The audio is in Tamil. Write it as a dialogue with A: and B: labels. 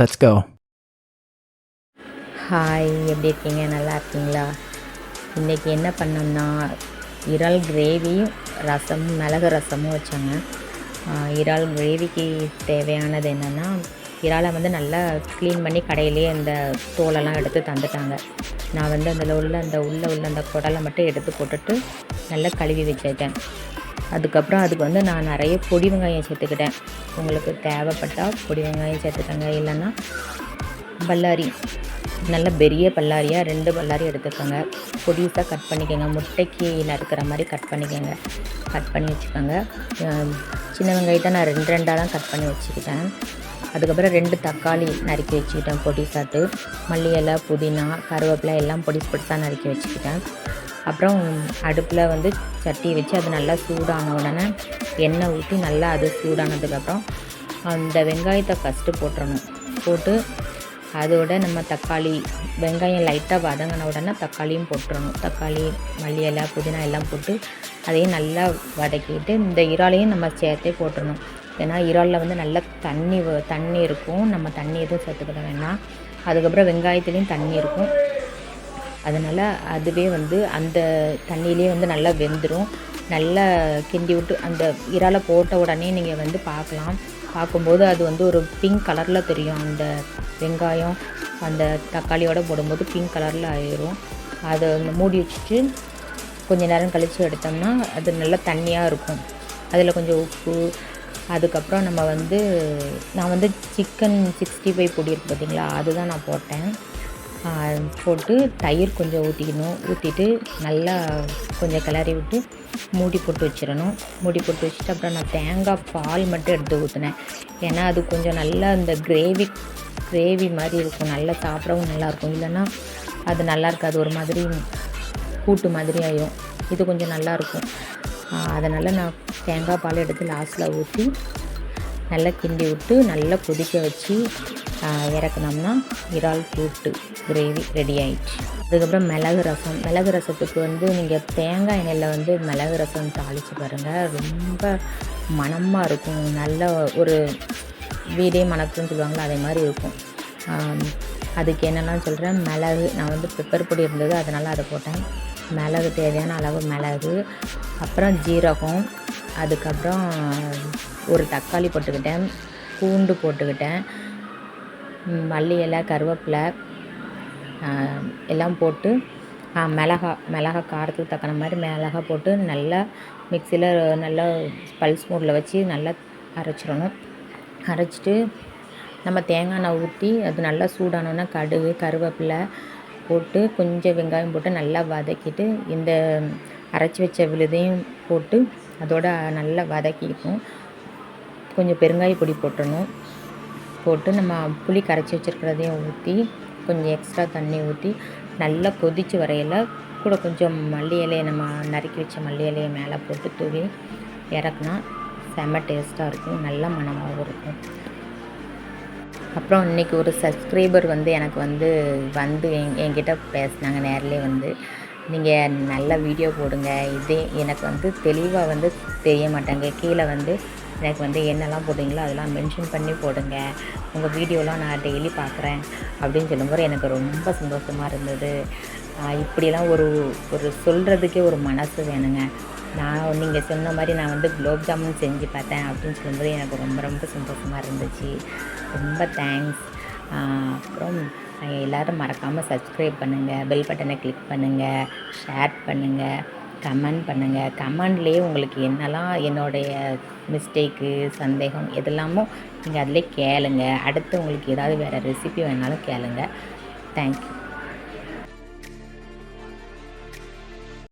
A: லெட்ஸ் கோ
B: ஹாய் எப்படி இருக்கீங்க? நல்லா இருக்கீங்களா? இன்றைக்கி என்ன பண்ணோம்னா இறால் கிரேவியும் ரசமும் மிளகு ரசமும் வச்சாங்க. இறால் கிரேவிக்கு தேவையானது என்னென்னா இறாலை வந்து நல்லா க்ளீன் பண்ணி கடையிலேயே அந்த தோலெல்லாம் எடுத்து தந்துட்டாங்க. நான் வந்து அதில் உள்ள அந்த உள்ளே உள்ள அந்த குடலை மட்டும் எடுத்து போட்டுட்டு நல்லா கழுவி வச்சுட்டேன் அதுக்கப்புறம் அதுக்கு வந்து நான் நிறைய பொடி வெங்காயம் சேர்த்துக்கிட்டேன். உங்களுக்கு தேவைப்பட்டால் பொடி வெங்காயம் சேர்த்துக்கங்க. இல்லைன்னா பல்லாரி நல்ல பெரிய பல்லாரியாக ரெண்டு பல்லாரி எடுத்துக்கோங்க. பொடியூஸாக கட் பண்ணிக்கோங்க. முட்டைக்கு நறுக்கிற மாதிரி கட் பண்ணிக்கோங்க. கட் பண்ணி வச்சுக்கோங்க. சின்ன வெங்காயத்தை நான் ரெண்டு ரெண்டாக தான் கட் பண்ணி வச்சுக்கிட்டேன். அதுக்கப்புறம் ரெண்டு தக்காளி நறுக்கி வச்சுக்கிட்டேன் பொடி சாத்து மல்லி இலை புதினா கருவேப்பிலை எல்லாம் பொடிசு பொடிசாக நறுக்கி வச்சுக்கிட்டேன். அப்புறம் அடுப்பில் வந்து சட்டியை வச்சு அது நல்லா சூடான உடனே எண்ணெய் ஊற்றி நல்லா அது சூடானதுக்கப்புறம் அந்த வெங்காயத்தை ஃபஸ்ட்டு போட்டுடணும் போட்டு அதோட நம்ம தக்காளி வெங்காயம் லைட்டாக வதங்கின உடனே தக்காளியும் போட்டுடணும் தக்காளி மல்லி இலை புதினா எல்லாம் போட்டு அதையும் நல்லா வதக்கிட்டு இந்த இறாலையும் நம்ம சேர்த்தே போட்டுடணும் ஏன்னா இறாலில் வந்து நல்லா தண்ணி தண்ணி இருக்கும். நம்ம தண்ணி எதுவும் சேர்த்துக்கிட வேணாம். அதுக்கப்புறம் வெங்காயத்துலேயும் தண்ணி இருக்கும். அதனால் அதுவே வந்து அந்த தண்ணியிலே வந்து நல்லா வெந்துடும் நல்லா கிண்டி விட்டு அந்த இறாலை போட்ட உடனே நீங்கள் வந்து பார்க்கலாம். பார்க்கும்போது அது வந்து ஒரு பிங்க் கலரில் தெரியும். அந்த வெங்காயம் அந்த தக்காளியோட போடும்போது பிங்க் கலரில் ஆயிரும். அதை வந்து மூடி வச்சுட்டு கொஞ்சம் நேரம் கழித்து எடுத்தோம்னா அது நல்லா தண்ணியாக இருக்கும். அதில் கொஞ்சம் உப்பு அதுக்கப்புறம் நம்ம வந்து நான் வந்து சிக்கன் சிக்ஸ்டி ஃபைவ் பொடி இருக்குது பார்த்தீங்களா அதுதான் நான் போட்டேன். போட்டு தயிர் கொஞ்சம் ஊற்றிக்கணும் ஊற்றிட்டு நல்லா கொஞ்சம் கிளறி விட்டு மூடி போட்டு வச்சிடணும். மூடி போட்டு வச்சுட்டு அப்புறம் நான் தேங்காய் பால் மட்டும் எடுத்து ஊற்றினேன் ஏன்னா அது கொஞ்சம் நல்லா இந்த கிரேவி கிரேவி மாதிரி இருக்கும். நல்லா சாப்பிடவும் நல்லாயிருக்கும். இல்லைன்னா அது நல்லா இருக்காது ஒரு மாதிரி கூட்டு மாதிரி ஆயிரும். இது கொஞ்சம் நல்லாயிருக்கும். அதனால் நான் தேங்காய் பால் எடுத்து லாஸ்ட்டில் ஊற்றி நல்லா கிண்டி விட்டு நல்லா கொதிக்க வச்சு ஆ, இறக்குனோம்னா இறால் கூட்டு கிரேவி ரெடி ஆயிடுச்சு. அதுக்கப்புறம் மிளகு ரசம். மிளகு ரசத்துக்கு வந்து நீங்கள் தேங்காய் எண்ணெயில் வந்து மிளகு ரசம் தாளித்து பாருங்கள் ரொம்ப மணமாக இருக்கும். நல்ல ஒரு வீடே மணக்குன்னு சொல்லுவாங்களா அதே மாதிரி இருக்கும். அதுக்கு என்னென்னா சொல்கிறேன் மிளகு நான் வந்து பெப்பர் பொடி இருந்தது அதனால் அதை போட்டேன். மிளகு தேவையான அளவு மிளகு அப்புறம் ஜீரகம் அதுக்கப்புறம் ஒரு தக்காளி போட்டுக்கிட்டேன் பூண்டு போட்டுக்கிட்டேன் மல்லி இலை கருவேப்பிலை எல்லாம் போட்டு மிளகா மிளகா காரத்துக்கு தக்கன மாதிரி மிளகா போட்டு நல்லா மிக்சியில் நல்லா பல்ஸ் மூடில் வச்சு நல்லா அரைச்சிடணும். அரைச்சிட்டு நம்ம தேங்காய் எண்ணெய் ஊற்றி அது நல்லா சூடானோன்னா கடுகு கருவேப்பிலை போட்டு கொஞ்சம் வெங்காயம் போட்டு நல்லா வதக்கிட்டு இந்த அரைச்சி வச்ச விழுதையும் போட்டு அதோட நல்லா வதக்கிக்கும் கொஞ்சம் பெருங்காய பொடி போட்டுடணும் போட்டு நம்ம புளி கரைச்சி வச்சுருக்கிறதையும் ஊற்றி கொஞ்சம் எக்ஸ்ட்ரா தண்ணி ஊற்றி நல்லா கொதித்து வரையில் கூட கொஞ்சம் மல்லி இலையை நம்ம நறுக்கி வச்ச மல்லி இலையை மேலே போட்டு தூவி இறக்குனா செம்ம டேஸ்ட்டாக இருக்கும். நல்ல மணமாகவும் இருக்கும். அப்புறம் இன்றைக்கி ஒரு சப்ஸ்கிரைபர் வந்து எனக்கு வந்து வந்து என் என்கிட்ட பேசினாங்க நேர்லேயே வந்து. நீங்கள் நல்ல வீடியோ போடுங்க. இதே எனக்கு வந்து தெளிவாக வந்து தெரிய மாட்டாங்க கீழே வந்து எனக்கு வந்து என்னெல்லாம் போடுறீங்களோ அதெல்லாம் மென்ஷன் பண்ணி போடுங்க. உங்கள் வீடியோலாம் நான் டெய்லி பார்க்குறேன் அப்படின்னு சொல்லும்போது எனக்கு ரொம்ப சந்தோஷமாக இருந்தது. இப்படிலாம் ஒரு ஒரு சொல்கிறதுக்கே ஒரு மனசு வேணுங்க. நான் நீங்கள் சொன்ன மாதிரி நான் வந்து குலோப் ஜாமுன் செஞ்சு பார்த்தேன் அப்படின்னு சொல்லும்போது எனக்கு ரொம்ப ரொம்ப சந்தோஷமாக இருந்துச்சு. ரொம்ப தேங்க்ஸ் அப்புறம் எல்லோரும் மறக்காமல் சப்ஸ்கிரைப் பண்ணுங்கள் பெல் பட்டனை கிளிக் பண்ணுங்கள் ஷேர் பண்ணுங்கள் கமெண்ட் பண்ணுங்கள் கமெண்ட்லேயே உங்களுக்கு என்னெல்லாம் என்னுடைய மிஸ்டேக்கு சந்தேகம் எதெல்லாமோ நீங்கள் அதிலே கேளுங்க. அடுத்து உங்களுக்கு ஏதாவது வேறு ரெசிபி வேணாலும் கேளுங்க. தேங்க்யூ